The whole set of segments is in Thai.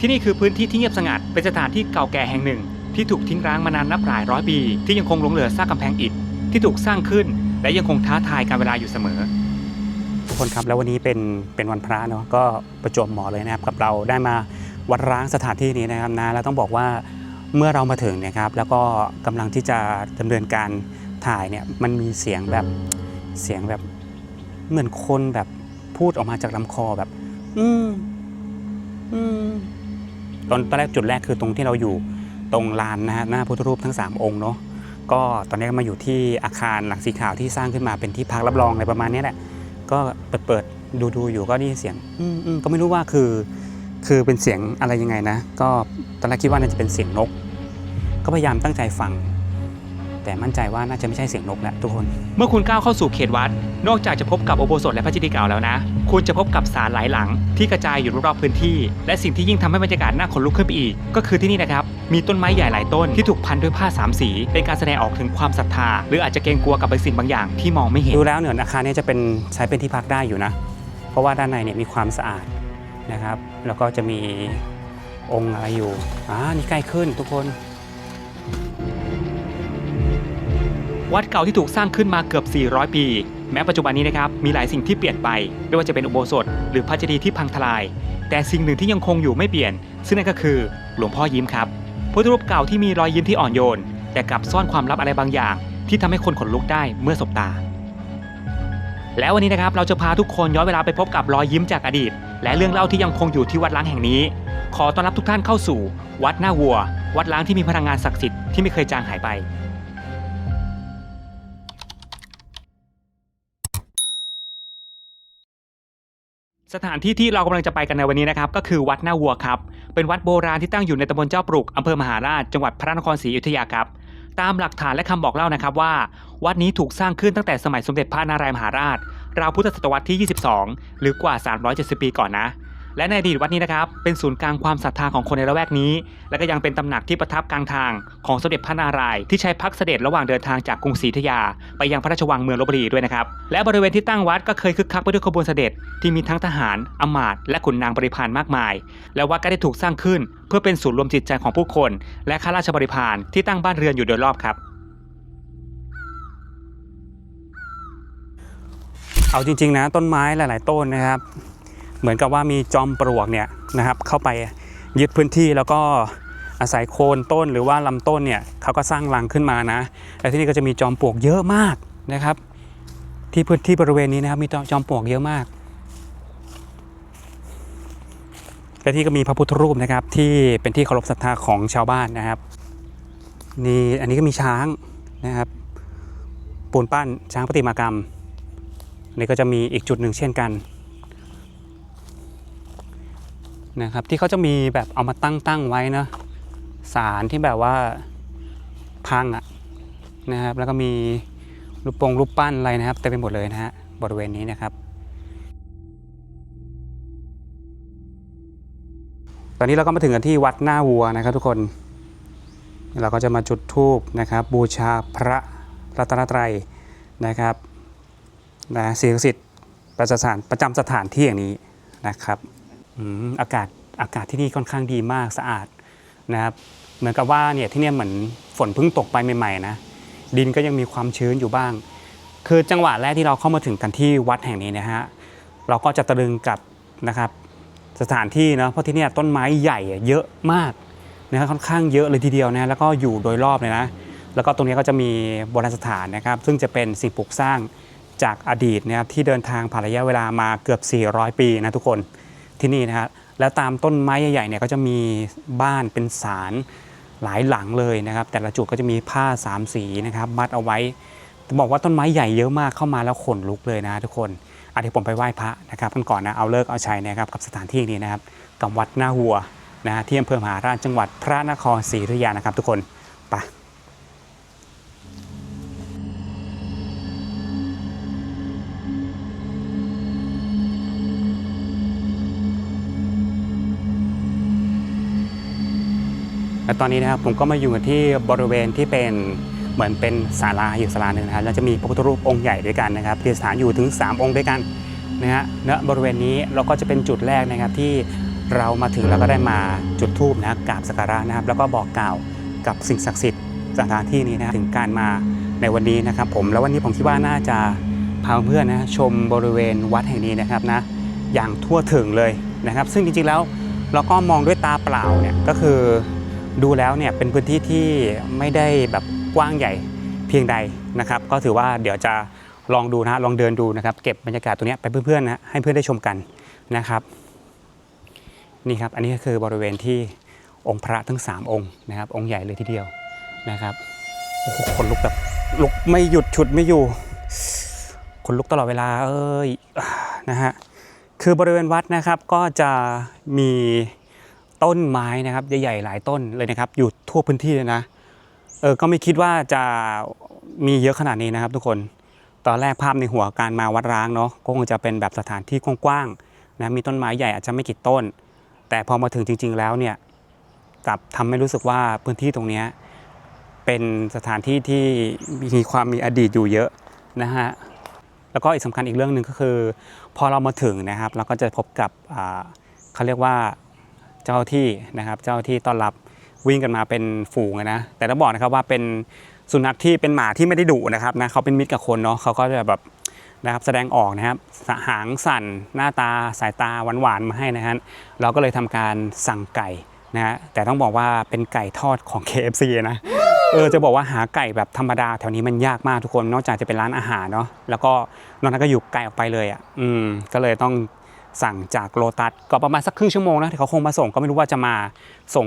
ที่นี่คือพื้นที่ที่เงียบสงัด เป็นสถานที่เก่าแก่แห่งหนึ่ง ที่ถูกทิ้งร้างมานานนับหลายร้อยปี ที่ยังคงหลงเหลือซากกำแพงอิฐที่ถูกสร้างขึ้น และยังคงท้าทายการเวลาอยู่เสมอทุกคนครับแล้ววันนี้เป็นเป็นวันพระเนาะก็ประจวบเหมาะเลยนะครับกับเราได้มาวัดร้างสถานที่นี้นะครับนะแล้วต้องบอกว่าเมื่อเรามาถึงเนะครับแล้วก็กำลังที่จะดำเนินการถ่ายเนี่ยมันมีเสียงแบบเสียงแบบเหมือนคนแบบพูดออกมาจากลำคอแบบ อืมอืม ตอนตอนแรกจุดแรกคือตรงที่เราอยู่ตรงลานนะฮะหน้าพุทธรูปทั้ง 3 องค์เนาะก็ตอนนี้ก็มาอยู่ที่อาคารหลังสีขาวที่สร้างขึ้นมาเป็นที่พักรับรองอะไรประมาณนี้แหละ ก็เปิดเปิดดูดูอยู่ก็ได้ยินเสียงอืมอืมก็ไม่รู้ว่าคือ คือเป็นเสียงอะไรยังไงนะ ก็ตอนแรกคิดว่าน่าจะเป็นเสียงนก ก็พยายามตั้งใจฟัง แต่มั่นใจว่าน่าจะไม่ใช่เสียงนกแหละทุกคน เมื่อคุณก้าวเข้าสู่เขตวัด นอกจากจะพบกับอุโบสถและพระเจดีย์เก่าแล้วนะ คุณจะพบกับศาลหลายหลัง ที่กระจายอยู่รอบๆพื้นที่ และสิ่งที่ยิ่งทำให้บรรยากาศน่าขนลุกขึ้นไปอีก ก็คือที่นี่นะครับ มีต้นไม้ใหญ่หลายต้นที่ถูกพันด้วยผ้าสามสี เป็นการแสดงออกถึงความศรัทธา หรืออาจจะเกรงกลัวกับบางสิ่งบางอย่างที่มองไม่เห็น ดูแล้วเนี่ยอาคารนี้จะเป็นใช้เป็นที่พักได้อยู่นะ เพราะว่าด้านในเนี่ยมีความสะอาดนะครับ แล้วก็จะมีองค์อะไรอยู่ อ่า นี่ใกล้ขึ้นทุกคน วัดเก่าที่ถูกสร้างขึ้นมาเกือบ 400 ปี แม้ปัจจุบันนี้นะครับมีหลายสิ่งที่เปลี่ยนไป ไม่ว่าจะเป็นอุโบสถ หรือพระเจดีย์ที่พังทลาย แต่สิ่งหนึ่งที่ยังคงอยู่ไม่เปลี่ยน ซึ่งนั่นก็คือหลวงพ่อยิ้มครับพุทธรูปเก่าที่มีรอยยิ้มที่อ่อนโยน แต่กลับซ่อนความลับอะไรบางอย่าง ที่ทำให้คนขนลุกได้เมื่อสบตา แล้ววันนี้นะครับเราจะพาทุกคนย้อนเวลาไปพบกับรอยยิ้มจากอดีต และเรื่องเล่าที่ยังคงอยู่ที่วัดล้างแห่งนี้ ขอต้อนรับทุกท่านเข้าสู่ วัดหน้าวัว วัดล้างที่มีพลังงานศักดิ์สิทธิ์ที่ไม่เคยจางหายไป สถานที่ที่เรากำลังจะไปกันในวันนี้นะครับก็คือวัดหน้าวัวครับ เป็นวัดโบราณที่ตั้งอยู่ในตำบลเจ้าปลุกอำเภอมหาราชจังหวัดพระนครศรีอยุธยาครับ ตามหลักฐานและคำบอกเล่านะครับว่า วัดนี้ถูกสร้างขึ้นตั้งแต่สมัยสมเด็จพระนารายมหาราช ราวพุทธศตวรรษที่ 22 หรือกว่า 370 ปีก่อนนะ และในอดีตวัดนี้นะครับเป็นศูนย์กลางความศรัทธาของคนในละแวกนี้ และก็ยังเป็นตำหนักที่ประทับกลางทางของสมเด็จพระนารายณ์ที่ใช้พักเสด็จระหว่างเดินทางจากกรุงศรีอยุธยา ไปยังพระราชวังเมืองลบบุรีด้วยนะครับและบริเวณที่ตั้งวัดก็เคยคึกคักไปด้วยขบวนเสด็จที่มีทั้งทหารอมาตย์และขุนนางบริพารมากมาย และวัดก็ได้ถูกสร้างขึ้น เพื่อเป็นศูนย์รวมจิตใจของผู้คน และข้าราชบริพารที่ตั้งบ้านเรือนอยู่โดยรอบครับเอาจริงๆนะต้นไม้หลาย ๆ ต้นนะครับ เหมือนกับว่ามีจอมปลวกเนี่ยนะครับเข้าไปยึดพื้นที่แล้วก็อาศัยโคนต้นหรือว่าลำต้นเนี่ยเขาก็สร้างรังขึ้นมานะและที่นี่ก็จะมีจอมปลวกเยอะมากนะครับ ที่พื้นที่บริเวณนี้นะครับมีจอมปลวกเยอะมากและที่ก็มีพระพุทธรูปนะครับที่เป็นที่เคารพศรัทธาของชาวบ้านนะครับนี่อันนี้ก็มีช้างนะครับปูนปั้นช้างประติมากรรมนี่ก็จะมีอีกจุดหนึ่งเช่นกัน นะครับที่เขาจะมีแบบเอามาตั้งตั้งไว้นะสารที่แบบว่าพังอะนะครับ แล้วก็มีรูปปงรูปปั้นอะไรนะครับเต็มไปหมดเลยนะฮะบริเวณนี้นะครับ ตอนนี้เราก็มาถึงกันที่วัดหน้าวัวนะครับ ทุกคนเราก็จะมาจุดธูปนะครับ บูชาพระรัตนตรัยนะครับนะสิ่งศักดิ์สิทธิ์ประจำสถานประจำสถานที่อย่างนี้นะครับ อากาศอากาศที่นี่ค่อนข้างดีมากสะอาดนะครับเหมือนกับว่าเนี่ยที่เนี่ยเหมือนฝนเพิ่งตกไปใหม่ๆนะดินก็ยังมีความชื้นอยู่บ้าง คือจังหวะแรกที่เราเข้ามาถึงกันที่วัดแห่งนี้นะฮะเราก็จะตะลึงกับนะครับสถานที่เนาะเพราะที่นี่ต้นไม้ใหญ่เยอะมากนะครับค่อนข้างเยอะเลยทีเดียวนะแล้วก็อยู่โดยรอบเลยนะแล้วก็ตรงนี้ก็จะมีโบราณสถานนะครับ ซึ่งจะเป็นสิ่งปลูกสร้างจากอดีตนะครับที่เดินทางผ่านระยะเวลามาเกือบ 400 ปีนะทุกคน ที่นี่นะครับแล้วตามต้นไม้ใหญ่ๆเนี่ยก็จะมีบ้านเป็นศาลหลายหลังเลยนะครับ แต่ละจุดก็จะมีผ้าสามสีนะครับมัดเอาไว้บอกว่าต้นไม้ใหญ่เยอะมากเข้ามาแล้วขนลุกเลยนะทุกคนอาเดี๋ยวผมไปไหว้พระนะครับกันก่อนนะเอาเลิกเอาชัยนะครับกับสถานที่นี้นะครับกับวัดหน้าวัวนะฮะที่อำเภอมหาราชจังหวัดพระนครศรีอยุธยานะครับ ทุกคนไป และตอนนี้นะครับผมก็มาอยู่ที่บริเวณที่เป็นเหมือนเป็นศาลาอยู่ศาลาหนึ่งนะครับแล้วจะมีพระพุทธรูปองค์ใหญ่ด้วยกันนะครับที่สถานอยู่ถึง 3 องค์ด้วยกันนะฮะณบริเวณนี้เราก็จะเป็นจุดแรกนะครับที่เรามาถึงแล้วก็ได้มาจุดธูปนะกราบสักการะนะครับ แล้วก็บอกกล่าวกับสิ่งศักดิ์สิทธิ์สถานที่นี้นะถึงการมาในวันนี้นะครับผมแล้ววันนี้ผมคิดว่าน่าจะพาเพื่อนนะชมบริเวณวัดแห่งนี้นะครับนะอย่างทั่วถึงเลยนะครับ ซึ่งจริงๆแล้วเราก็มองด้วยตาเปล่าเนี่ยก็คือ ดูแล้วเนี่ยเป็นพื้นที่ที่ไม่ได้แบบกว้างใหญ่เพียงใดนะครับ ก็ถือว่าเดี๋ยวจะลองดูนะลองเดินดูนะครับ เก็บบรรยากาศตรงนี้ไปเพื่อนๆนะให้เพื่อนได้ชมกันนะครับ นี่ครับอันนี้ก็คือบริเวณที่องค์พระทั้ง 3 องค์นะครับ องค์ใหญ่เลยทีเดียวนะครับโอ้โหขนลุกแบบลุกไม่หยุดฉุดไม่อยู่ขนลุกตลอดเวลาเอ้ยนะฮะคือบริเวณวัดนะครับก็จะมี ต้นไม้นะครับใหญ่ๆหลายต้นเลยนะครับ อยู่ทั่วพื้นที่เลยนะเออก็ไม่คิดว่าจะมีเยอะขนาดนี้นะครับ ทุกคนตอนแรกภาพในหัวการมาวัดร้างเนาะก็คงจะเป็นแบบสถานที่กว้างๆนะมีต้นไม้ใหญ่อาจจะไม่กี่ต้น แต่พอมาถึงจริง ๆ แล้วเนี่ยกลับทำให้รู้สึกว่าพื้นที่ตรงนี้เป็นสถานที่ที่มีความมีอดีตอยู่เยอะนะฮะแล้วก็อีกสำคัญอีกเรื่องหนึ่งก็คือ พอเรามาถึงนะครับ เราก็จะพบกับเขาเรียกว่า เจ้าที่นะครับเจ้าที่ต้อนรับวิ่งกันมาเป็นฝูงนะแต่ต้องบอกนะครับว่าเป็นสุนัขที่เป็นหมาที่ไม่ได้ดุนะครับนะเขาเป็นมิตรกับคนเนาะเขาก็จะแบบนะครับแสดงออกนะครับหางสั่นหน้าตาสายตาหวานๆมาให้นะฮะเราก็เลยทำการสั่งไก่นะฮะแต่ต้องบอกว่าเป็นไก่ทอดของ KFC นะเออจะบอกว่าหาไก่แบบธรรมดาแถวนี้มันยากมากทุกคน นอกจากจะเป็นร้านอาหารเนาะแล้วก็นอกนั้นก็อยู่ไกลออกไปเลยอะอืมก็เลยต้อง สั่งจากโลตัสก็ประมาณสักครึ่งชั่วโมงนะที่เขาคงมาส่งก็ไม่รู้ว่าจะมาส่ง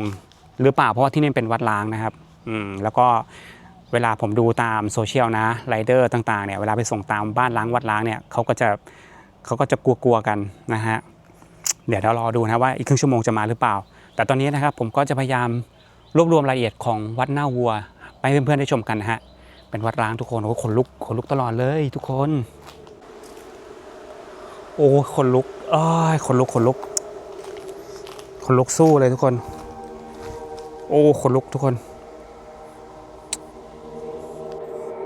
หรือเปล่าเพราะว่าที่นี่เป็นวัดล้างนะครับอืมแล้วก็เวลาผมดูตามโซเชียลนะไรเดอร์ต่างๆเนี่ยเวลาไปส่งตามบ้านล้างวัดล้างเนี่ยเขาก็จะเขาก็จะกลัวๆกันนะฮะเดี๋ยวเรารอดูนะว่าอีกครึ่งชั่วโมงจะมาหรือเปล่า แต่ตอนนี้นะครับผมก็จะพยายามรวบรวมรายละเอียดของวัดหน้าวัวไปให้เพื่อนๆได้ชมกันนะฮะเป็นวัดร้างทุกคนโอ้โหขนลุกขนลุกตลอดเลยทุกคน โอ้ขนลุกอ้ายขนลุกขนลุกขนลุกสู้เลยทุกคน โอ้ขนลุกทุกคน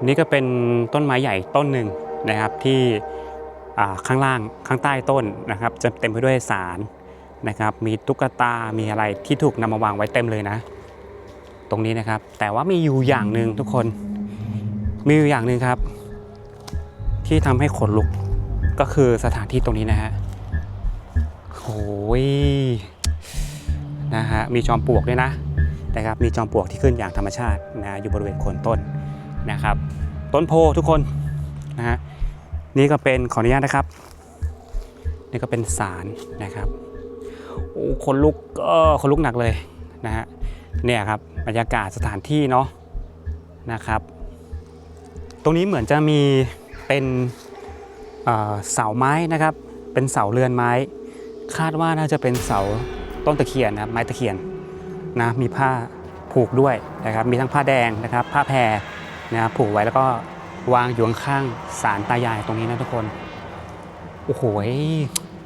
นี่ก็เป็นต้นไม้ใหญ่ต้นหนึ่งนะครับที่ข้างล่างข้างใต้ต้นนะครับ จะเต็มไปด้วยสารนะครับ มีตุ๊กตา มีอะไรที่ถูกนำมาวางไว้เต็มเลยนะ ตรงนี้นะครับ แต่ว่ามีอยู่อย่างหนึ่งทุกคน มีอยู่อย่างหนึ่งครับ ที่ทำให้ขนลุก ก็คือสถานที่ตรงนี้นะฮะโอ้ยนะฮะมีจอมปลวกด้วยนะนะครับมีจอมปลวกที่ขึ้นอย่างธรรมชาตินะอยู่บริเวณโคนต้นนะครับ ต้นโพทุกคนนะฮะนี่ก็เป็นขออนุญาตนะครับ นี่ก็เป็นสารนะครับโอ้คนลุกเออคนลุกหนักเลยนะฮะเนี่ยครับบรรยากาศสถานที่เนาะนะครับ ตรงนี้เหมือนจะมีเป็น เสาไม้นะครับ เป็นเสาเรือนไม้ คาดว่าน่าจะเป็นเสาต้นตะเคียนนะครับไม้ตะเคียนนะมีผ้าผูกด้วยนะครับมีทั้งผ้าแดงนะครับผ้าแพรนะครับผูกไว้แล้วก็วางอยู่ข้างๆศาลตายายตรงนี้นะทุกคนโอ้โห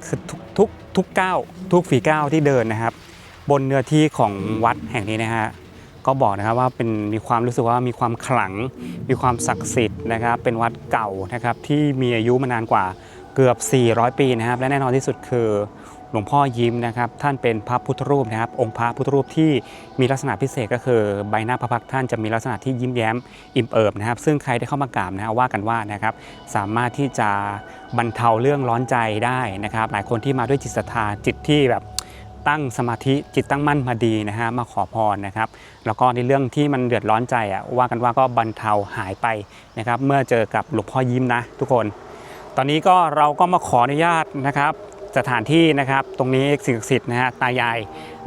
คือทุกทุกทุกก้าวทุกฝีก้าวที่เดินนะครับ บนเนื้อที่ของวัดแห่งนี้นะฮะ ก็บอกนะครับว่าเป็นมีความรู้สึกว่ามีความขลัง มีความศักดิ์สิทธิ์นะครับ เป็นวัดเก่านะครับที่มีอายุมานานกว่าเกือบ 400 ปีนะครับ และแน่นอนที่สุดคือหลวงพ่อยิ้มนะครับ ท่านเป็นพระพุทธรูปนะครับ องค์พระพุทธรูปที่มีลักษณะพิเศษก็คือใบหน้าพระพักท่านจะมีลักษณะที่ยิ้มแย้มอิ่มเอิบนะครับ ซึ่งใครได้เข้ามากราบนะฮะว่ากันว่านะครับ สามารถที่จะบรรเทาเรื่องร้อนใจได้นะครับ หลายคนที่มาด้วยจิตศรัทธาจิตที่แบบ ตั้งสมาธิจิตตั้งมั่นมาดีนะฮะมาขอพรนะครับ แล้วก็ในเรื่องที่มันเดือดร้อนใจอะว่ากันว่าก็บรรเทาหายไปนะครับเมื่อเจอกับหลวงพ่อยิ้มนะทุกคน ตอนนี้ก็เราก็มาขออนุญาตนะครับ สถานที่นะครับตรงนี้สิ่งศักดิ์สิทธิ์นะฮะตายาย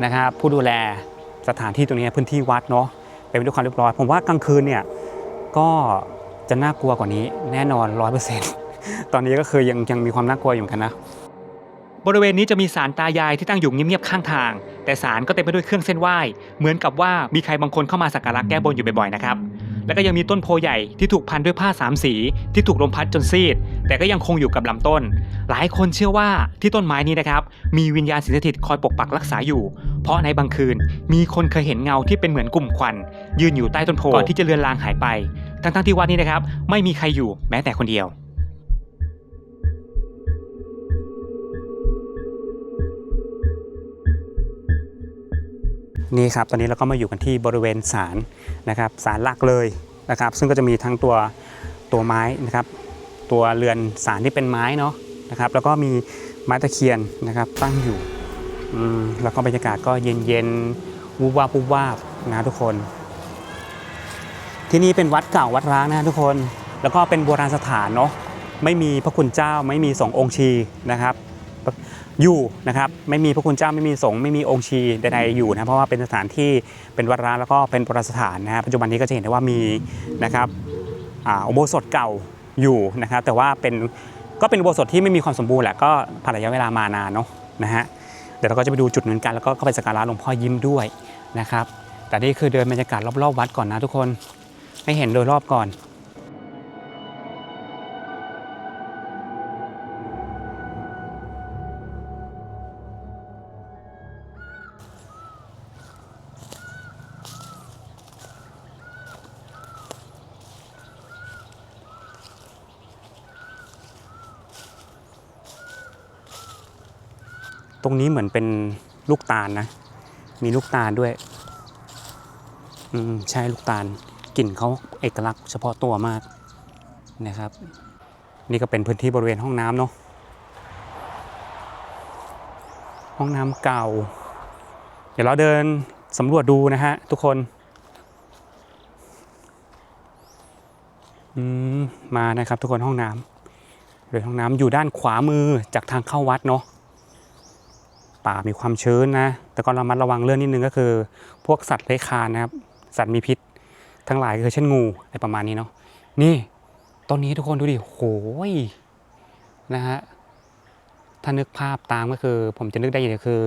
นะครับ ผู้ดูแลสถานที่ตรงนี้พื้นที่วัดเนาะเป็นไปด้วยความเรียบร้อยผมว่ากลางคืนเนี่ยก็จะน่ากลัวกว่านี้แน่นอนร้อยเปอร์เซ็นต์ตอนนี้ก็คือยังยังมีความน่ากลัวอยู่เหมือนกันนะ บริเวณนี้จะมีศาลตายายที่ตั้งอยู่เงียบๆข้างทาง แต่ศาลก็เต็มไปด้วยเครื่องเส้นไหว้ เหมือนกับว่ามีใครบางคนเข้ามาสักการะแก้บนอยู่บ่อยๆนะครับ แล้วก็ยังมีต้นโพใหญ่ที่ถูกพันด้วยผ้าสามสีที่ถูกลมพัดจนซีด แต่ก็ยังคงอยู่กับลำต้น หลายคนเชื่อว่าที่ต้นไม้นี้นะครับมีวิญญาณสิงสถิตคอยปกปักรักษาอยู่ เพราะในบางคืน มีคนเคยเห็นเงาที่เป็นเหมือนกลุ่มควัน ยืนอยู่ใต้ต้นโพก่อนที่จะเลือนลางหายไป ทั้งๆที่วัดนี้นะครับไม่มีใครอยู่แม้แต่คนเดียว นี่ครับตอนนี้เราก็มาอยู่กันที่บริเวณศาลนะครับศาลหลักเลยนะครับซึ่งก็จะมีทั้งตัวตัวไม้นะครับตัวเรือนศาลที่เป็นไม้เนาะนะครับแล้วก็มีไม้ตะเคียนนะครับตั้งอยู่แล้วก็บรรยากาศก็เย็นๆวูบวาบวูบวาบนะทุกคน ที่นี่เป็นวัดเก่าวัดร้างนะทุกคน แล้วก็เป็นโบราณสถานเนาะไม่มีพระคุณเจ้าไม่มีสององค์ชีนะครับ อยู่นะครับไม่มีพระคุณเจ้าไม่มีสงฆ์ไม่มีองค์ชีใดๆอยู่นะเพราะว่าเป็นสถานที่เป็นวัดร้างแล้วก็เป็นโบราณสถานนะฮะปัจจุบันนี้ก็จะเห็นได้ว่ามีนะครับอ่าอุโบสถเก่าอยู่นะครับแต่ว่าเป็นก็เป็นอุโบสถที่ไม่มีความสมบูรณ์แหละก็ผ่านระยะเวลามานานเนาะนะฮะเดี๋ยวเราก็จะไปดูจุดนั้นกันแล้วก็เข้าไปสักการะหลวงพ่อยิ้มด้วยนะครับแต่นี่คือเดินบรรยากาศรอบๆวัดก่อนนะทุกคนให้เห็นโดยรอบก่อน ตรงนี้เหมือนเป็นลูกตาลนะ มีลูกตาลด้วย อืมใช่ลูกตาลกลิ่นเขาเอกลักษณ์เฉพาะตัวมากนะครับ นี่ก็เป็นพื้นที่บริเวณห้องน้ำเนาะห้องน้ำเก่า เดี๋ยวเราเดินสำรวจดูนะฮะทุกคนมมานะครับทุกคนห้องน้ำเรือห้องน้ำอยู่ด้านขวามือจากทางเข้าวัดเนาะ ป่ามีความชื้นนะ แต่ก็ระมัดระวังเรื่องนิดนึงก็คือ พวกสัตว์เลื้อยคลานนะครับ สัตว์มีพิษ ทั้งหลายก็คือเช่นงูอะไรประมาณนี้เนาะ นี่ต้นนี้ทุกคนดูดิโหยนะฮะ ถ้านึกภาพตามก็คือ ผมจะนึกได้อย่างเดียวคือ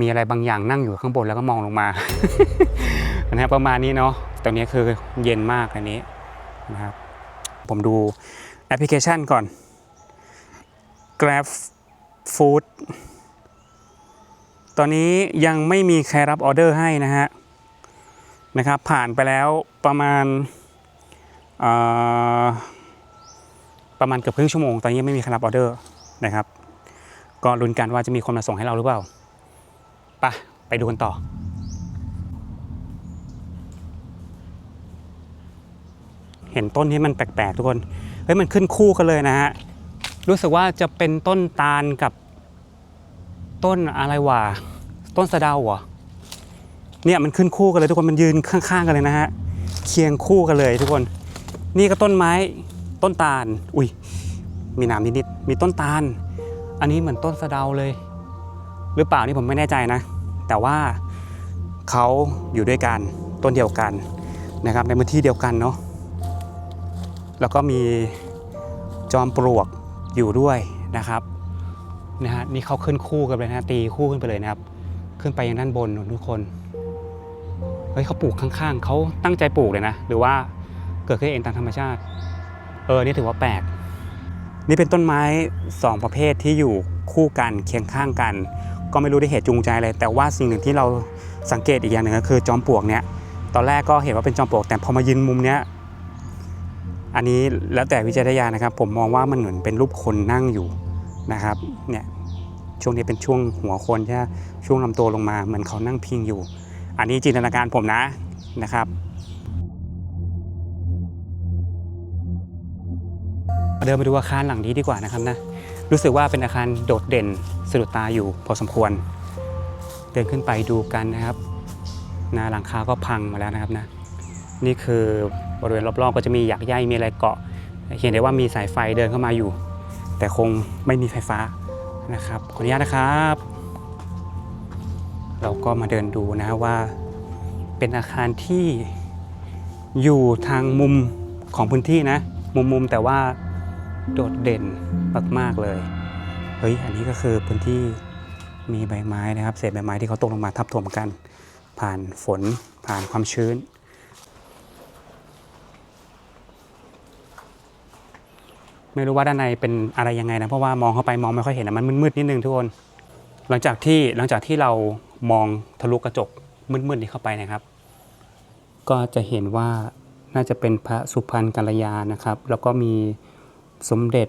มีอะไรบางอย่างนั่งอยู่ข้างบนแล้วก็มองลงมา นะฮะประมาณนี้เนาะตรงนี้คือเย็นมากอันนี้นะครับ ผมดูแอปพลิเคชันก่อน Grab Food ตอนนี้ยังไม่มีใครรับออเดอร์ให้นะฮะนะครับ ผ่านไปแล้วประมาณประมาณเกือบครึ่งชั่วโมง ตอนนี้ไม่มีใครรับออเดอร์นะครับ ก็ลุ้นกันว่าจะมีคนมาส่งให้เราหรือเปล่าไปไปดูกันต่อเห็นต้นนี้มันแปลกๆทุกคน เฮ้ยมันขึ้นคู่กันเลยนะฮะ รู้สึกว่าจะเป็นต้นตาลกับ ต้นอะไรวะต้นสะเดาเหรอเนี่ยมันขึ้นคู่กันเลยทุกคนมันยืนข้างๆกันเลยนะฮะเคียงคู่กันเลยทุกคน นี่ก็ต้นไม้ต้นตาล อุ้ยมีนามนิดๆมีต้นตาล อันนี้เหมือนต้นสะเดาเลย หรือเปล่านี่ผมไม่แน่ใจนะ แต่ว่าเขาอยู่ด้วยกันต้นเดียวกันนะครับในพื้นที่เดียวกันเนาะแล้วก็มีจอมปลวกอยู่ด้วยนะครับ นะฮะนี่เขาขึ้นคู่กันเลยนะตีคู่ขึ้นไปเลยนะครับ ขึ้นไปยังด้านบนทุกคนเฮ้ยเขาปลูกข้างๆเขาตั้งใจปลูกเลยนะ หรือว่าเกิดขึ้นเองตามธรรมชาติ เออนี่ถือว่าแปลก นี่เป็นต้นไม้สองประเภทที่อยู่คู่กันเคียงข้างกัน ก็ไม่รู้ได้เหตุจูงใจอะไรแต่ว่าสิ่งหนึ่งที่เราสังเกตอีกอย่างหนึ่งก็คือจอมปลวกเนี่ยตอนแรกก็เห็นว่าเป็นจอมปลวกแต่พอมายืนมุมเนี้ยอันนี้แล้วแต่วิจารณญาณนะครับ ผมมองว่ามันเหมือนเป็นรูปคนนั่งอยู่ นะครับเนี่ยช่วงนี้เป็นช่วงหัวคนใช่ไหมช่วงลำตัวลงมาเหมือนเขานั่งพิงอยู่ อันนี้จินตนาการผมนะนะครับเดินไปดูอาคารหลังนี้ดีกว่านะครับนะรู้สึกว่าเป็นอาคารโดดเด่นสะดุดตาอยู่พอสมควร เดินขึ้นไปดูกันนะครับนะหลังคาก็พังมาแล้วนะครับนะนี่คือบริเวณรอบๆก็จะมีหยักใยมีอะไรเกาะเห็นได้ว่ามีสายไฟเดินเข้ามาอยู่ แต่คงไม่มีไฟฟ้านะครับขออนุญาตนะครับ เราก็มาเดินดูนะว่าเป็นอาคารที่อยู่ทางมุมของพื้นที่นะ มุมๆแต่ว่าโดดเด่นมากๆเลยเฮ้ยอันนี้ก็คือพื้นที่มีใบไม้นะครับ เศษใบไม้ที่เขาตกลงมาทับถมกัน ผ่านฝนผ่านความชื้น ไม่รู้ว่าด้านในเป็นอะไรยังไงนะ เพราะว่ามองเข้าไปมองไม่ค่อยเห็นนะมันมืดๆนิดนึงทุกคน หลังจากที่หลังจากที่เรามองทะลุกระจกมืดๆนี้เข้าไปนะครับ ก็จะเห็นว่าน่าจะเป็นพระสุพรรณกัลยานะครับ แล้วก็มีสมเด็จ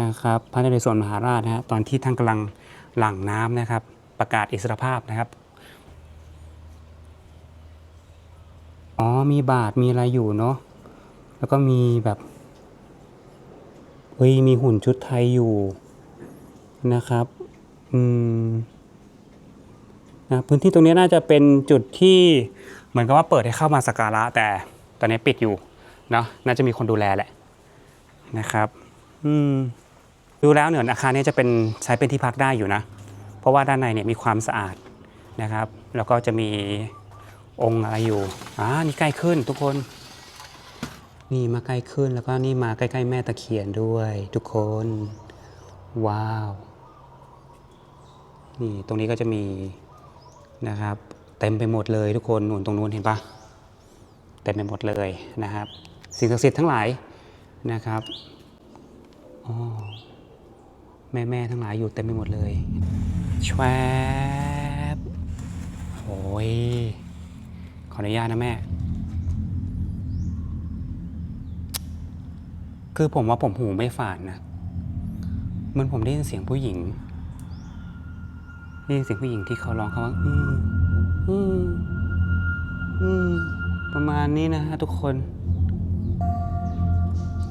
นะครับ พระนเรศวรมหาราชนะฮะตอนที่ท่านกำลังหลั่งน้ำนะครับ ประกาศอิสรภาพนะครับอ๋อมีบาทมีอะไรอยู่เนาะแล้วก็มีแบบ ฮ้ยมีหุ่นชุดไทยอยู่นะครับอืมนะพื้นที่ตรงนี้น่าจะเป็นจุดที่เหมือนกับว่าเปิดให้เข้ามาสักการะแต่ตอนนี้ปิดอยู่เนาะน่าจะมีคนดูแลแหละนะครับอืมดูแล้วเนี่ยอาคารนี้จะเป็นใช้เป็นที่พักได้อยู่นะ เพราะว่าด้านในเนี่ยมีความสะอาดนะครับ แล้วก็จะมีองค์อะไรอยู่อ่านี่ใกล้ขึ้นทุกคน นี่มาใกล้ขึ้นแล้วก็นี่มาใกล้ๆแม่ตะเคียนด้วย ทุกคน ว้าว นี่ตรงนี้ก็จะมีนะครับ เต็มไปหมดเลยทุกคนหนุนตรงนู้นเห็นปะเต็มไปหมดเลยนะครับ สิ่งศักดิ์สิทธิ์ทั้งหลายนะครับอ๋อแม่แม่ๆทั้งหลายอยู่เต็มไปหมดเลยแชวบโอ้ยขออนุญาตนะแม่ คือผมว่าผมหูไม่ฝาดนะเหมันผมได้ยินเสียงผู้หญิง ได้ยินเสียงผู้หญิงที่เขาร้องเขาว่า อืมอืมอืมประมาณนี้นะฮะทุกคน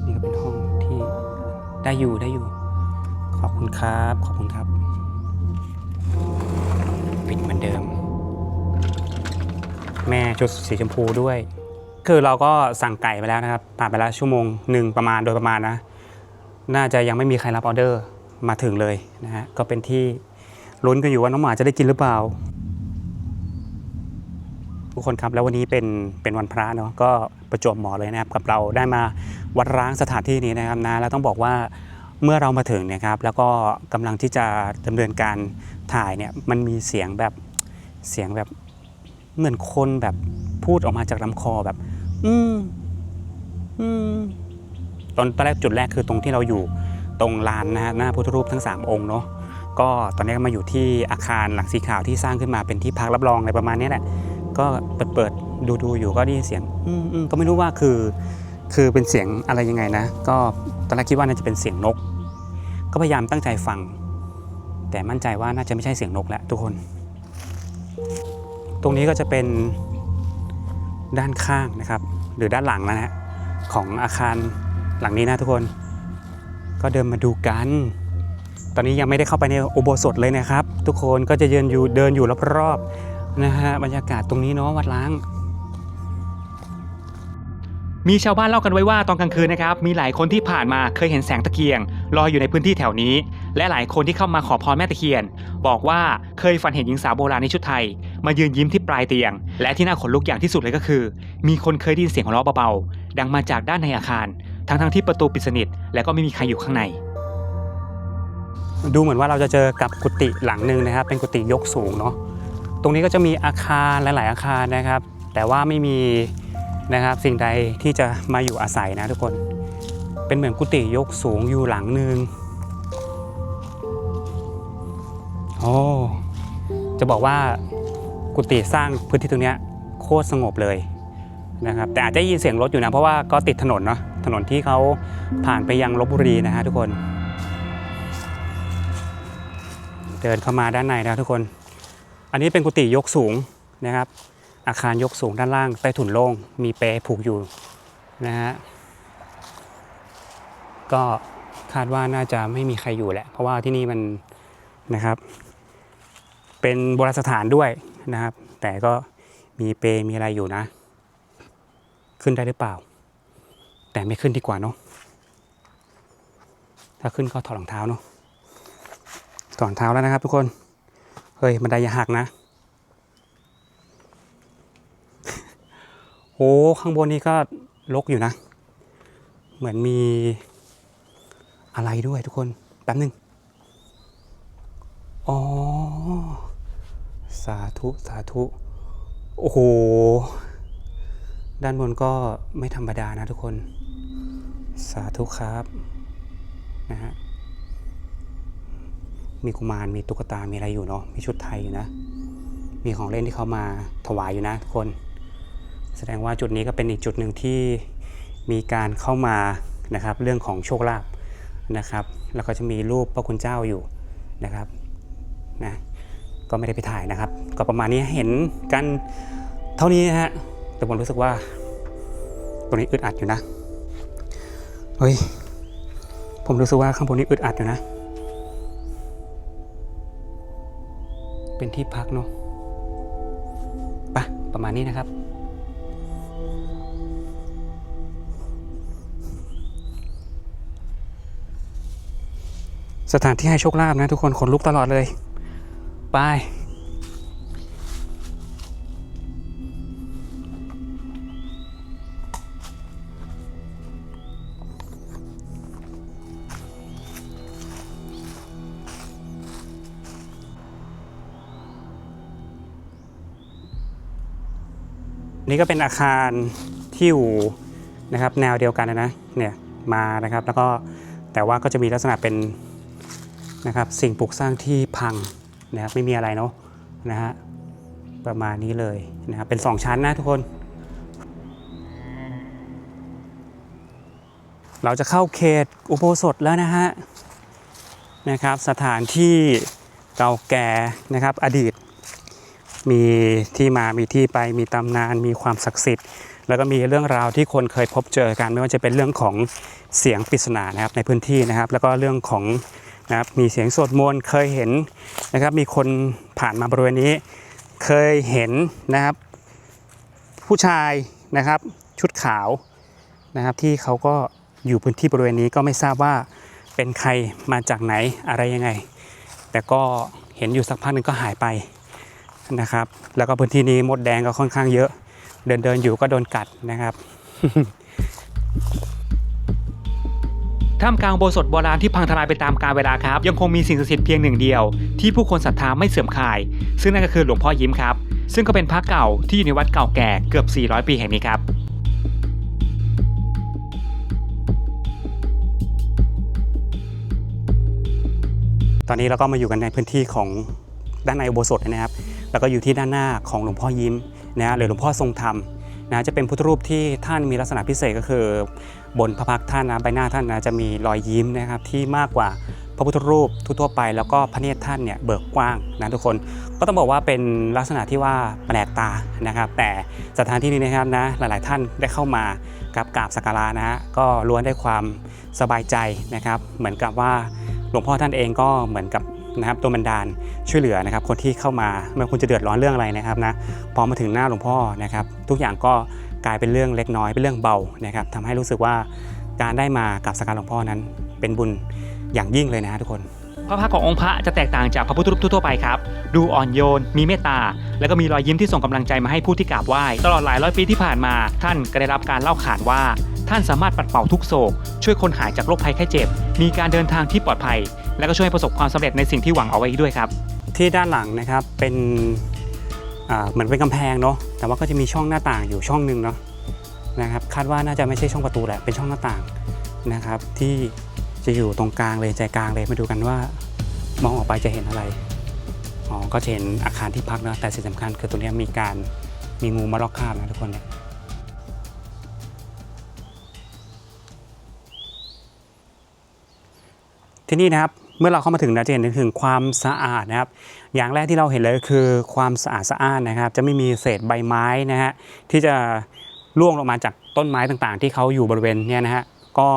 นี่ก็เป็นห้องที่ได้อยู่ได้อยู่ ขอบคุณครับ ขอบคุณครับ ปิดเหมือนเดิม แม่ชุดสีชมพูด้วย คือเราก็สั่งไก่ไปแล้วนะครับผ่านไปแล้วชั่วโมงหนึ่งประมาณโดยประมาณนะ น่าจะยังไม่มีใครรับออเดอร์มาถึงเลยนะฮะก็เป็นที่ลุ้นกันอยู่ว่าน้องหมาจะได้กินหรือเปล่า ทุกคนครับแล้ววันนี้เป็นเป็นวันพระเนาะก็ประจวบเหมาะเลยนะครับกับเราได้มาวัดร้างสถานที่นี้นะครับนะแล้วต้องบอกว่าเมื่อเรามาถึงเนะครับแล้วก็กำลังที่จะดำเนินการถ่ายเนี่ยมันมีเสียงแบบเสียงแบบเหมือนคนแบบพูดออกมาจากลำคอแบบ อืม อืม ตอนแรกจุดแรกคือตรงที่เราอยู่ตรงลานนะฮะหน้าพุทธรูปทั้ง 3 องค์เนาะก็ตอนนี้ก็มาอยู่ที่อาคารหลังสีขาวที่สร้างขึ้นมาเป็นที่พักรับรองอะไรประมาณนี้แหละก็เปิดเปิดดูดูอยู่ก็ได้ยินเสียง อืมอืมก็ไม่รู้ว่าคือ คือเป็นเสียงอะไรยังไงนะ ก็ตอนแรกคิดว่าน่าจะเป็นเสียงนก ก็พยายามตั้งใจฟัง แต่มั่นใจว่าน่าจะไม่ใช่เสียงนกแล้วทุกคน ตรงนี้ก็จะเป็น ด้านข้างนะครับ หรือด้านหลังนะฮะของอาคารหลังนี้นะทุกคน ก็เดินมาดูกัน ตอนนี้ยังไม่ได้เข้าไปในอุโบสถเลยนะครับ ทุกคนก็จะเดินอยู่เดินอยู่รอบๆนะฮะบรรยากาศตรงนี้เนาะวัดล้าง มีชาวบ้านเล่ากันไว้ว่าตอนกลางคืนนะครับมีหลายคนที่ผ่านมาเคยเห็นแสงตะเกียงลอยอยู่ในพื้นที่แถวนี้ และหลายคนที่เข้ามาขอพรแม่ตะเคียน บอกว่าเคยฝันเห็นหญิงสาวโบราณในชุดไทย มายืนยิ้มที่ปลายเตียง และที่น่าขนลุกอย่างที่สุดเลยก็คือ มีคนเคยได้ยินเสียงหัวเราะเบาๆดังมาจากด้านในอาคาร ทั้งๆที่ประตูปิดสนิทและก็ไม่มีใครอยู่ข้างใน ดูเหมือนว่าเราจะเจอกับกุฏิหลังหนึ่งนะครับเป็นกุฏิยกสูงเนาะตรงนี้ก็จะมีอาคารหลาย ๆ อาคารนะครับ แต่ว่าไม่มี นะครับ สิ่งใดที่จะมาอยู่อาศัยนะทุกคน เป็นเหมือนกุฏิยกสูงอยู่หลังหนึ่งโอ้จะบอกว่ากุฏิสร้างพื้นที่ตรงนี้โคตรสงบเลยนะครับแต่อาจจะยินเสียงรถอยู่นะเพราะว่าก็ติดถนนเนาะถนนที่เขาผ่านไปยังลบบุรีนะฮะทุกคน เดินเข้ามาด้านในนะทุกคน อันนี้เป็นกุฏิยกสูงนะครับ อาคารยกสูงด้านล่างใต้ถุนโล่งมีเปผูกอยู่นะฮะก็คาดว่าน่าจะไม่มีใครอยู่แหละ เพราะว่าที่นี่มันนะครับ เป็นโบราณสถานด้วยนะครับ แต่ก็มีเปมีอะไรอยู่นะ ขึ้นได้หรือเปล่า แต่ไม่ขึ้นดีกว่าเนาะถ้าขึ้นก็ถอดรองเท้าเนาะถอดรองเท้าแล้วนะครับทุกคน เฮ้ยบันไดอย่าหักนะ อ้ข้างบนนี้ก็ลกอยู่นะ เหมือนมีอะไรด้วยทุกคนแป๊บหนึงอ๋อ สาธุ สาธุ โอ้โห ด้านบนก็ไม่ธรรมดานะทุกคน สาธุครับนะฮะมีกุมารมีตุ๊กตา มีอะไรอยู่เนาะ มีชุดไทยอยู่นะ มีของเล่นที่เขามาถวายอยู่นะทุกคน แสดงว่าจุดนี้ก็เป็นอีกจุดหนึ่งที่มีการเข้ามานะครับเรื่องของโชคลาภนะครับ แล้วก็จะมีรูปพระคุณเจ้าอยู่นะครับนะก็ไม่ได้ไปถ่ายนะครับ ก็ประมาณนี้เห็นกันเท่านี้นะฮะแต่ผมรู้สึกว่าตรงนี้อึดอัดอยู่นะเฮ้ยผมรู้สึกว่าข้างบนนี้อึดอัดอยู่นะ เป็นที่พักเนาะปะประมาณนี้นะครับ สถานที่ให้โชคลาภนะทุกคนขนลุกตลอดเลย ไป นี่ก็เป็นอาคารที่อยู่นะครับแนวเดียวกันนะนะเนี่ยมานะครับแล้วก็แต่ว่าก็จะมีลักษณะเป็น นะครับสิ่งปลูกสร้างที่พังนะครับไม่มีอะไรเนาะนะฮะประมาณนี้เลยนะครับเป็น 2 ชั้นนะทุกคน เราจะเข้าเขตอุโบสถแล้วนะฮะนะครับสถานที่เก่าแก่นะครับอดีต มีที่มามีที่ไปมีตำนานมีความศักดิ์สิทธิ์ แล้วก็มีเรื่องราวที่คนเคยพบเจอกัน ไม่ว่าจะเป็นเรื่องของเสียงปริศนานะครับในพื้นที่นะครับ แล้วก็เรื่องของ นะครับมีเสียงสวดมนต์เคยเห็นนะครับมีคนผ่านมาบริเวณนี้ เคยเห็นนะครับ ผู้ชายนะครับชุดขาวนะครับที่เขาก็อยู่พื้นที่บริเวณนี้ก็ไม่ทราบว่าเป็นใครมาจากไหนอะไรยังไง แต่ก็เห็นอยู่สักพักหนึ่งก็หายไปนะครับ แล้วก็พื้นที่นี้มดแดงก็ค่อนข้างเยอะ เดินเดินอยู่ก็โดนกัดนะครับ ท่ามกลางโบสถโบราณที่พังทลายไปตามกาลเวลาครับ ยังคงมีสิ่งศักดิ์สิทธิ์เพียงหนึ่งเดียว ที่ผู้คนศรัทธาไม่เสื่อมคลาย ซึ่งนั่นก็คือหลวงพ่อยิ้มครับ ซึ่งก็เป็นพระเก่าที่อยู่ในวัดเก่าแก่เกือบ 400 ปีแห่งนี้ครับตอนนี้เราก็มาอยู่กันในพื้นที่ของด้านในอุโบสถนะครับ แล้วก็อยู่ที่ด้านหน้าของหลวงพ่อยิ้มนะฮะหรือหลวงพ่อทรงธรรมนะจะเป็นพุทธรูปที่ท่านมีลักษณะพิเศษก็คือ บนพระพักท่านนะใบหน้าท่านนะจะมีรอยยิ้มนะครับที่มากกว่าพระพุทธรูปทั่วไป แล้วก็พระเนตรท่านเนี่ยเบิกกว้างนะทุกคนก็ต้องบอกว่าเป็นลักษณะที่ว่าแปลกตานะครับ แต่สถานที่นี้นะครับนะหลาย ๆ ท่านได้เข้ามากับกราบสักการะนะฮะก็ล้วนได้ความสบายใจนะครับ เหมือนกับว่าหลวงพ่อท่านเองก็เหมือนกับนะครับตัวบันดาลช่วยเหลือนะครับ คนที่เข้ามาไม่ว่าคุณจะเดือดร้อนเรื่องอะไรนะครับนะพอมาถึงหน้าหลวงพ่อนะครับ ทุกอย่างก็ กลายเป็นเรื่องเล็กน้อยเป็นเรื่องเบานะครับทำให้รู้สึกว่าการได้มากับสักการะหลวงพ่อนั้นเป็นบุญอย่างยิ่งเลยนะฮะทุกคน พระพักตร์ขององค์พระจะแตกต่างจากพระพุทธรูปทั่วๆไปครับ ดูอ่อนโยน มีเมตตา แล้วก็มีรอยยิ้มที่ส่งกำลังใจมาให้ผู้ที่กราบไหว้ ตลอดหลายร้อยปีที่ผ่านมา ท่านก็ได้รับการเล่าขานว่า ท่านสามารถปัดเป่าทุกโศก ช่วยคนหายจากโรคภัยไข้เจ็บ มีการเดินทางที่ปลอดภัย และก็ช่วยให้ประสบความสำเร็จในสิ่งที่หวังเอาไว้อีกด้วยครับ ที่ด้านหลังนะครับเป็นอ่า เหมือนเป็นกำแพงเนาะแต่ว่าก็จะมีช่องหน้าต่างอยู่ช่องหนึ่งเนาะนะครับคาดว่าน่าจะไม่ใช่ช่องประตูแหละเป็นช่องหน้าต่างนะครับ ที่จะอยู่ตรงกลางเลยใจกลางเลยมาดูกันว่ามองออกไปจะเห็นอะไรอ๋อก็จะเห็นอาคารที่พักเนาะแต่สิ่งสำคัญคือตรงนี้มีการมีงูมาล็อกคาบนะทุกคนเนี่ยที่นี่นะครับเมื่อเราเข้ามาถึงนะจะเห็นถึงความสะอาดนะครับ อย่างแรกที่เราเห็นเลยก็คือความสะอาดสะอ้านนะครับ จะไม่มีเศษใบไม้นะฮะที่จะร่วงลงมาจากต้นไม้ต่างๆ ที่เขาอยู่บริเวณเนี้ยนะฮะก็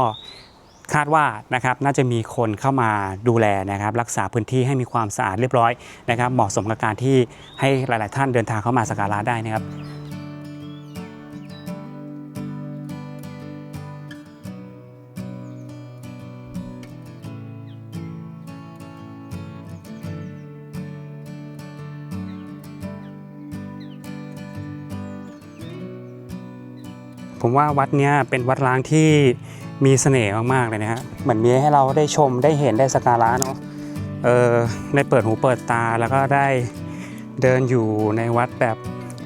คาดว่านะครับน่าจะมีคนเข้ามาดูแลนะครับ รักษาพื้นที่ให้มีความสะอาดเรียบร้อยนะครับ เหมาะสมกับการที่ให้หลาย ๆ ท่านเดินทางเข้ามาสักการะได้นะครับ ผมว่าวัดเนี้ยเป็นวัดร้างที่มีเสน่ห์มากๆเลยนะฮะเหมือนมีให้เราได้ชมได้เห็นได้สักการะเนาะเออได้เปิดหูเปิดตาแล้วก็ได้เดินอยู่ในวัดแบบ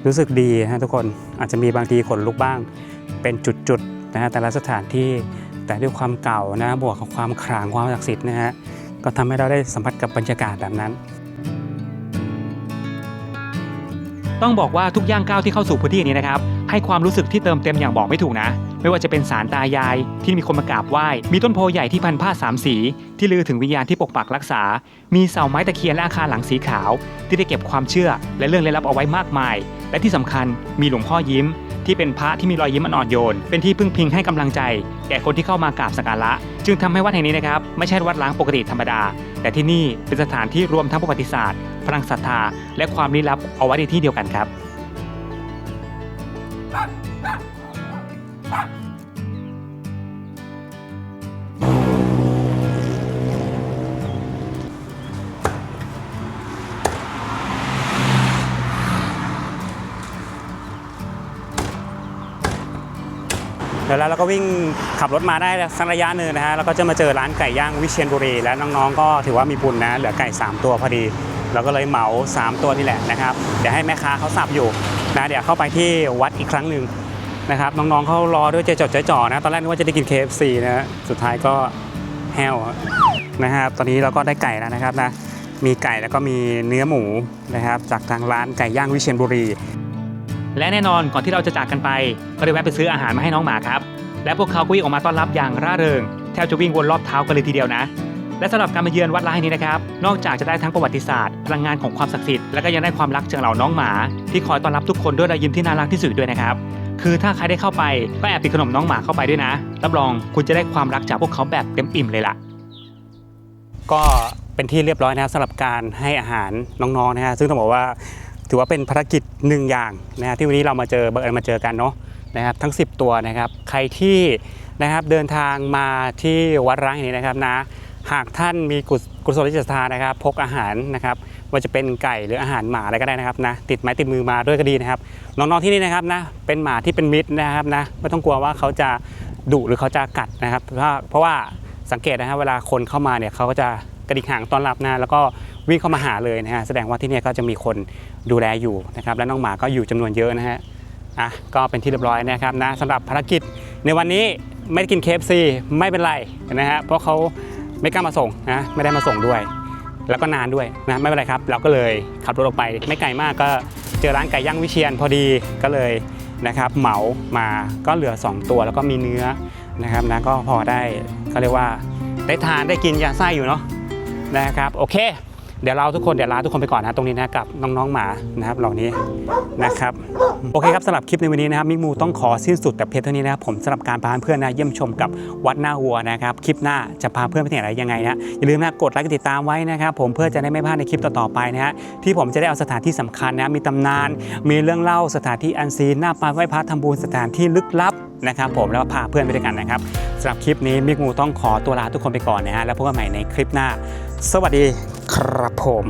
รู้สึกดีนะทุกคนอาจจะมีบางทีขนลุกบ้าง เป็นจุดๆนะฮะแต่ละสถานที่แต่ด้วยความเก่านะบวกกับความขลังความศักดิ์สิทธิ์นะฮะก็ทำให้เราได้สัมผัสกับบรรยากาศแบบนั้น ต้องบอกว่าทุกย่างก้าวที่เข้าสู่พื้นที่นี้นะครับให้ความรู้สึกที่เติมเต็มอย่างบอกไม่ถูกนะ ไม่ว่าจะเป็นสารตายายที่มีคนมากราบไหว้ มีต้นโพใหญ่ที่พันผ้าสามสี ที่ลือถึงวิญญาณที่ปกปักรักษา มีเสาไม้ตะเคียนและอาคารหลังสีขาว ที่ได้เก็บความเชื่อและเรื่องลี้ลับเอาไว้มากมาย และที่สำคัญมีหลวงพ่อยิ้ม ที่เป็นพระที่มีรอยยิ้มอันอ่อนโยน เป็นที่พึ่งพิงให้กำลังใจ แก่คนที่เข้ามากราบสักการะ จึงทำให้วัดแห่งนี้นะครับไม่ใช่วัดล้างปกติธรรมดา แต่ที่นี่เป็นสถานที่รวมทั้งประวัติศาสตร์พลังศรัทธา และความลี้ลับเอาไว้ในที่เดียวกันครับ เดี๋ยวแล้วเราก็วิ่งขับรถมาได้สักระยะหนึ่งนะฮะแล้วก็จะมาเจอร้านไก่ย่างวิเชียรบุรีและน้องๆ ก็ถือว่ามีบุญนะเหลือไก่ 3 ตัวพอดี เราก็เลยเหมา 3 ตัวนี่แหละนะครับเดี๋ยวให้แม่ค้าเขาสับอยู่นะเดี๋ยวเข้าไปที่วัดอีกครั้งหนึ่งนะครับน้องๆเขารอด้วยใจจดใจจ่อนะตอนแรกนึกว่าจะได้กิน KFC นะสุดท้ายก็แห้วนะครับตอนนี้เราก็ได้ไก่แล้วนะครับนะมีไก่แล้วก็มีเนื้อหมูนะครับจากทางร้านไก่ย่างวิเชียรบุรี และแน่นอนก่อนที่เราจะจากกันไป ก็ได้แวะไปซื้ออาหารมาให้น้องหมาครับ และพวกเขาก็วิ่งออกมาต้อนรับอย่างร่าเริง แทบจะวิ่งวนรอบเท้ากันเลยทีเดียวนะ และสำหรับการมาเยือนวัดล้างนี้นะครับ นอกจากจะได้ทั้งประวัติศาสตร์พลังงานของความศักดิ์สิทธิ์ และก็ยังได้ความรักจากเหล่าน้องหมา ที่คอยต้อนรับทุกคนด้วยรอยยิ้มที่น่ารักที่สุดด้วยนะครับ คือถ้าใครได้เข้าไปก็แอบติดขนมน้องหมาเข้าไปด้วยนะ รับรองคุณจะได้ความรักจากพวกเขาแบบเต็มอิ่มเลยล่ะ ก็เป็นที่เรียบร้อยนะครับสำหรับการให้อาหารน้องๆนะฮะซึ่งต้องบอกว่า ถือว่าเป็นภารกิจหนึ่งอย่างนะฮะที่วันนี้เรามาเจอบังเอิญมาเจอกันเนาะนะครับทั้ง 10 ตัวนะครับใครที่นะครับเดินทางมาที่วัดร้างแห่งนี้นะครับนะหากท่านมีกุศกุศลจิตศรัทธานะครับ พกอาหารนะครับว่าจะเป็นไก่หรืออาหารหมาอะไรก็ได้นะครับนะติดไม้ติดมือมาด้วยก็ดีนะครับน้องๆที่นี่นะครับนะเป็นหมาที่เป็นมิตรนะครับนะไม่ต้องกลัวว่าเขาจะดุหรือเขาจะกัดนะครับ เพราะเพราะว่าสังเกตนะครับเวลาคนเข้ามาเนี่ยเขาก็จะกระดิกหางต้อนรับนะแล้วก็ วิ่งเข้ามาหาเลยนะฮะแสดงว่าที่นี่ก็จะมีคนดูแลอยู่นะครับและน้องหมาก็อยู่จำนวนเยอะนะฮะอะก็เป็นที่เรียบร้อยนะครับนะสำหรับภารกิจในวันนี้ไม่ได้กิน KFC ไม่เป็นไรนะฮะเพราะเขาไม่กล้ามาส่งนะไม่ได้มาส่งด้วย แล้วก็นานด้วยนะไม่เป็นไรครับ เราก็เลยขับรถออกไป ไม่ไกลมากก็เจอร้านไก่ย่างวิเชียนพอดีก็เลยนะครับเหมามาก็เหลือ 2 ตัวแล้วก็มีเนื้อนะครับนะก็พอได้เขาเรียกว่าได้ทานได้กินยาไส้อยู่เนาะนะครับโอเค เดี๋ยวเราทุกคนเดี๋ยวลาทุกคนไปก่อนนะตรงนี้นะกับน้องๆหมานะครับเหล่านี้นะครับโอเคครับสำหรับคลิปในวันนี้นะครับมิกมูต้องขอสิ้นสุดแต่เพียงเท่านี้นะครับผมสำหรับการพาเพื่อนนะเยี่ยมชมกับวัดหน้าวัวนะครับคลิปหน้าจะพาเพื่อนไปที่ไหนยังไงนะอย่าลืมนะกดไลค์ติดตามไว้นะครับผมเพื่อจะได้ไม่พลาดในคลิปต่อๆไปนะฮะที่ผมจะได้เอาสถานที่สำคัญนะมีตำนาน มีเรื่องเล่าสถานที่อันซีนหน้าปานไหว้พระทำบุญสถานที่ลึกลับนะครับผมแล้วก็พาเพื่อนไปด้วยกันนะครับสำหรับคลิปนี้มิกมูต้องขอตัวลาทุกคนไปก่อนนะฮะแล้วพบกันใหม่ในคลิปหน้า สวัสดีครับผม